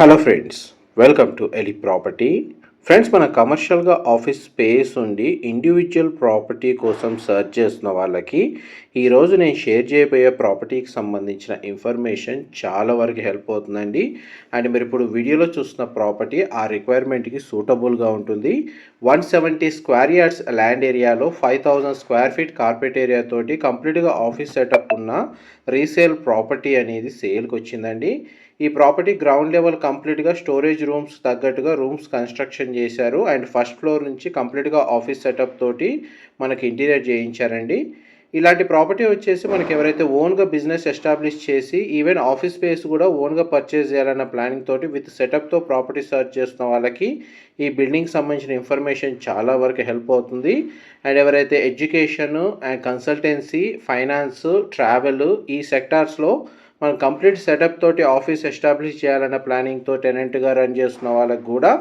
Hello friends welcome to ఎలి property friends మన కమర్షియల్గా ఆఫీస్ స్పేస్ ఉండి ఇండివిజువల్ ప్రాపర్టీ కోసం సెర్చ్ చేస్తున్న వాళ్ళకి ఈరోజు నేను షేర్ చేయబోయే ప్రాపర్టీకి సంబంధించిన ఇన్ఫర్మేషన్ చాలా వరకు హెల్ప్ అవుతుందండి. అండ్ మీరు ఇప్పుడు వీడియోలో చూస్తున్న ప్రాపర్టీ ఆ రిక్వైర్మెంట్కి సూటబుల్గా ఉంటుంది. One seventy square yards land ఏరియాలో five thousand square feet carpet ఏరియాతోటి కంప్లీట్గా ఆఫీస్ సెటప్ ఉన్న రీసేల్ ప్రాపర్టీ అనేది సేల్కి వచ్చిందండి. ఈ ప్రాపర్టీ గ్రౌండ్ లెవెల్ కంప్లీట్గా స్టోరేజ్ రూమ్స్ తగ్గట్టుగా రూమ్స్ కన్స్ట్రక్షన్ చేశారు. అండ్ ఫస్ట్ ఫ్లోర్ నుంచి కంప్లీట్గా ఆఫీస్ సెటప్ తోటి మనకి ఇంటీరియర్ చేయించారండి. ఇలాంటి ప్రాపర్టీ వచ్చేసి మనకి ఎవరైతే ఓన్గా బిజినెస్ ఎస్టాబ్లిష్ చేసి ఈవెన్ ఆఫీస్ స్పేస్ కూడా ఓన్గా పర్చేస్ చేయాలన్న ప్లానింగ్ తోటి విత్ సెటప్తో ప్రాపర్టీ సర్చ్ చేస్తున్న వాళ్ళకి ఈ బిల్డింగ్ సంబంధించిన ఇన్ఫర్మేషన్ చాలా వరకు హెల్ప్ అవుతుంది. అండ్ ఎవరైతే education and consultancy finance travel ఈ సెక్టార్స్లో మనం కంప్లీట్ సెటప్ తోటి ఆఫీస్ ఎస్టాబ్లిష్ చేయాలన్న ప్లానింగ్తో టెనెంట్గా రన్ చేస్తున్న వాళ్ళకి కూడా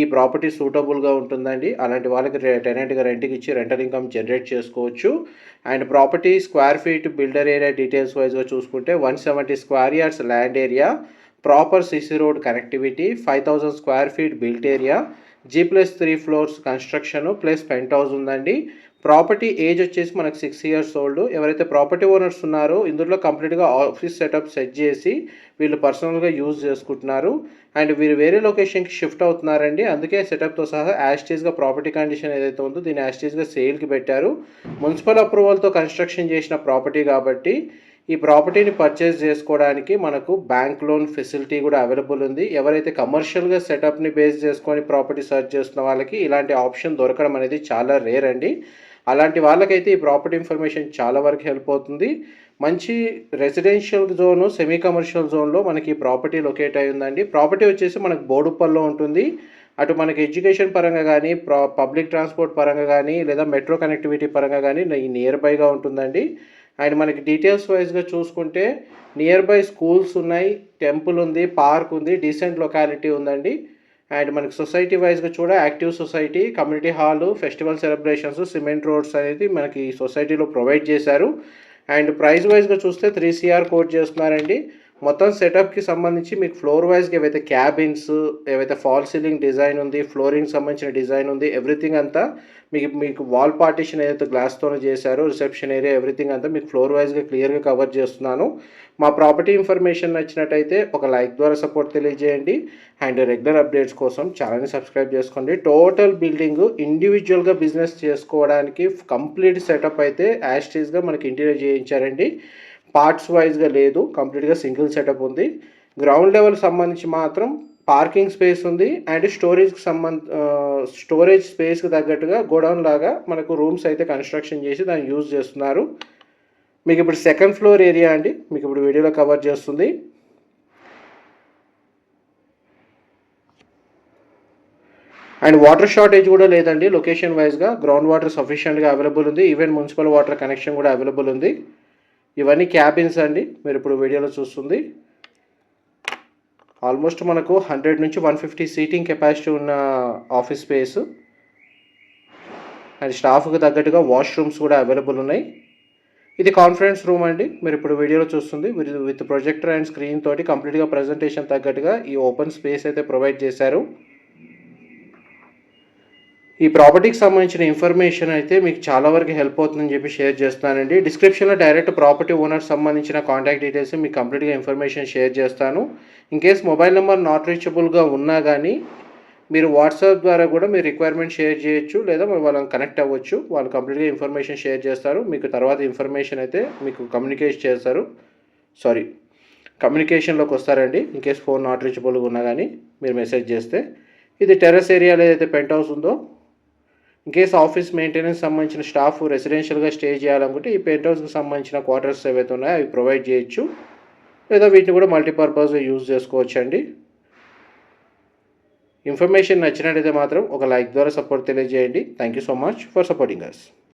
ఈ ప్రాపర్టీ సూటబుల్గా ఉంటుందండి. అలాంటి వాళ్ళకి టెనెంట్గా రెంట్కి ఇచ్చి రెంటల్ ఇన్కమ్ జనరేట్ చేసుకోవచ్చు. And property square feet builder area details వైజ్గా చూసుకుంటే one seventy square yards land area proper CC road connectivity five thousand square feet built area G plus three floors construction plus penthouse ఉందండి. Property age వచ్చేసి మనకు six years old ఎవరైతే property owners ఉన్నారో ఇందులో కంప్లీట్గా office setup set చేసి వీళ్ళు పర్సనల్గా యూజ్ చేసుకుంటున్నారు. అండ్ వీరు వేరే లొకేషన్కి షిఫ్ట్ అవుతున్నారండి. అందుకే సెటప్తో సహా యాస్టేజ్గా ప్రాపర్టీ కండిషన్ ఏదైతే ఉందో దీన్ని యాస్టేజ్గా సేల్కి పెట్టారు. మున్సిపల్ అప్రూవల్తో కన్స్ట్రక్షన్ చేసిన ప్రాపర్టీ కాబట్టి ఈ ప్రాపర్టీని పర్చేస్ చేసుకోవడానికి మనకు బ్యాంక్ లోన్ ఫెసిలిటీ కూడా అవైలబుల్ ఉంది. ఎవరైతే కమర్షియల్గా సెటప్ని బేస్ చేసుకొని ప్రాపర్టీ సర్చ్ చేస్తున్న వాళ్ళకి ఇలాంటి ఆప్షన్ దొరకడం అనేది చాలా రేర్ అండి. అలాంటి వాళ్ళకైతే ఈ ప్రాపర్టీ ఇన్ఫర్మేషన్ చాలా వరకు హెల్ప్ అవుతుంది. మంచి రెసిడెన్షియల్ జోను సెమీ కమర్షియల్ జోన్లో మనకి ప్రాపర్టీ లొకేట్ అయి ఉందండి. ప్రాపర్టీ వచ్చేసి మనకు బోడుప్పల్లో ఉంటుంది. అటు మనకి ఎడ్యుకేషన్ పరంగా కానీ ప్రా పబ్లిక్ ట్రాన్స్పోర్ట్ పరంగా కానీ లేదా మెట్రో కనెక్టివిటీ పరంగా కానీ నియర్ బైగా ఉంటుందండి. అండ్ మనకి డీటెయిల్స్ వైజ్గా చూసుకుంటే నియర్ బై స్కూల్స్ ఉన్నాయి టెంపుల్ ఉంది పార్క్ ఉంది డీసెంట్ లొకాలిటీ ఉందండి. అండ్ మనకి సొసైటీ వైజ్గా చూడ active society community hall festival celebrations cement roads అనేది మనకి సొసైటీలో ప్రొవైడ్ చేశారు. అండ్ ప్రైస్ వైజ్గా చూస్తే త్రీ సిఆర్ కోట్ చేస్తున్నారండి. మొత్తం సెటప్కి సంబంధించి మీకు ఫ్లోర్ వైజ్గా ఏవైతే క్యాబిన్స్ ఏవైతే ఫాల్ సీలింగ్ డిజైన్ ఉంది ఫ్లోరింగ్ సంబంధించిన డిజైన్ ఉంది ఎవ్రీథింగ్ అంతా మీకు మీకు వాల్ పార్టీషన్ ఏదైతే గ్లాస్తోనే చేశారో రిసెప్షన్ ఏరియా ఎవ్రీథింగ్ అంతా మీకు ఫ్లోర్ వైజ్గా క్లియర్గా కవర్ చేస్తున్నాను. మా ప్రాపర్టీ ఇన్ఫర్మేషన్ నచ్చినట్టయితే ఒక లైక్ ద్వారా సపోర్ట్ తెలియజేయండి. అండ్ రెగ్యులర్ అప్డేట్స్ కోసం ఛానల్ని సబ్స్క్రైబ్ చేసుకోండి. టోటల్ బిల్డింగ్ ఇండివిజువల్గా బిజినెస్ చేసుకోవడానికి కంప్లీట్ సెటప్ అయితే యాస్టీస్గా మనకి ఇంటీరియర్ చేయించారండి. పార్ట్స్ వైజ్గా లేదు కంప్లీట్గా సింగిల్ సెటప్ ఉంది. గ్రౌండ్ లెవెల్ సంబంధించి మాత్రం పార్కింగ్ స్పేస్ ఉంది అండ్ స్టోరేజ్కి సంబంధ స్టోరేజ్ స్పేస్కి తగ్గట్టుగా గోడౌన్ లాగా మనకు రూమ్స్ అయితే కన్స్ట్రక్షన్ చేసి దాన్ని యూజ్ చేస్తున్నారు. మీకు ఇప్పుడు సెకండ్ ఫ్లోర్ ఏరియా అండి. మీకు ఇప్పుడు వీడియోలో కవర్ చేస్తుంది. అండ్ వాటర్ షార్టేజ్ కూడా లేదండి. లొకేషన్ వైజ్గా గ్రౌండ్ వాటర్ సఫిషియెంట్గా అవైలబుల్ ఉంది. ఈవెన్ మున్సిపల్ వాటర్ కనెక్షన్ కూడా అవైలబుల్ ఉంది. ఇవన్నీ క్యాబిన్స్ అండి. మీరు ఇప్పుడు వీడియోలో చూస్తుంది. ఆల్మోస్ట్ మనకు హండ్రెడ్ నుంచి వన్ ఫిఫ్టీ సీటింగ్ కెపాసిటీ ఉన్న ఆఫీస్ స్పేస్. అండ్ స్టాఫ్కి తగ్గట్టుగా వాష్రూమ్స్ కూడా అవైలబుల్ ఉన్నాయి. ఇది కాన్ఫరెన్స్ రూమ్ అండి. మీరు ఇప్పుడు వీడియోలో చూస్తుంది. విత్ ప్రొజెక్టర్ అండ్ స్క్రీన్ తోటి కంప్లీట్గా ప్రజెంటేషన్ తగ్గట్టుగా ఈ ఓపెన్ స్పేస్ అయితే ప్రొవైడ్ చేశారు. ఈ ప్రాపర్టీకి సంబంధించిన ఇన్ఫర్మేషన్ అయితే మీకు చాలా వరకు హెల్ప్ అవుతుందని చెప్పి షేర్ చేస్తానండి డిస్క్రిప్షన్లో డైరెక్ట్ ప్రాపర్టీ ఓనర్ సంబంధించిన కాంటాక్ట్ డీటెయిల్స్ మీకు కంప్లీట్గా ఇన్ఫర్మేషన్ షేర్ చేస్తాను. In case mobile number not రీచబుల్గా ఉన్నా కానీ మీరు వాట్సాప్ ద్వారా కూడా మీరు రిక్వైర్మెంట్ షేర్ చేయొచ్చు లేదా వాళ్ళని కనెక్ట్ అవ్వచ్చు. వాళ్ళు కంప్లీట్గా ఇన్ఫర్మేషన్ షేర్ చేస్తారు. మీకు తర్వాత ఇన్ఫర్మేషన్ అయితే మీకు కమ్యూనికేట్ చేస్తారు. సారీ కమ్యూనికేషన్లోకి వస్తారండి. ఇన్ కేస్ ఫోన్ నాట్ రీచబుల్గా ఉన్నా కానీ మీరు మెసేజ్ చేస్తే. ఇది టెర్రస్ ఏరియాలో ఏదైతే పెంట్ హౌస్ ఉందో ఇన్కేస్ ఆఫీస్ మెయింటెనెన్స్ సంబంధించిన స్టాఫ్ రెసిడెన్షియల్గా స్టే చేయాలనుకుంటే ఈ పెంట్ హౌస్కి సంబంధించిన క్వార్టర్స్ ఏవైతే ఉన్నాయో అవి ప్రొవైడ్ చేయొచ్చు. లేదా వీటిని కూడా మల్టీపర్పస్గా యూజ్ చేసుకోవచ్చు అండి ఇన్ఫర్మేషన్ నచ్చినట్టయితే మాత్రం ఒక లైక్ ద్వారా సపోర్ట్ తెలియజేయండి. Thank you so much for supporting us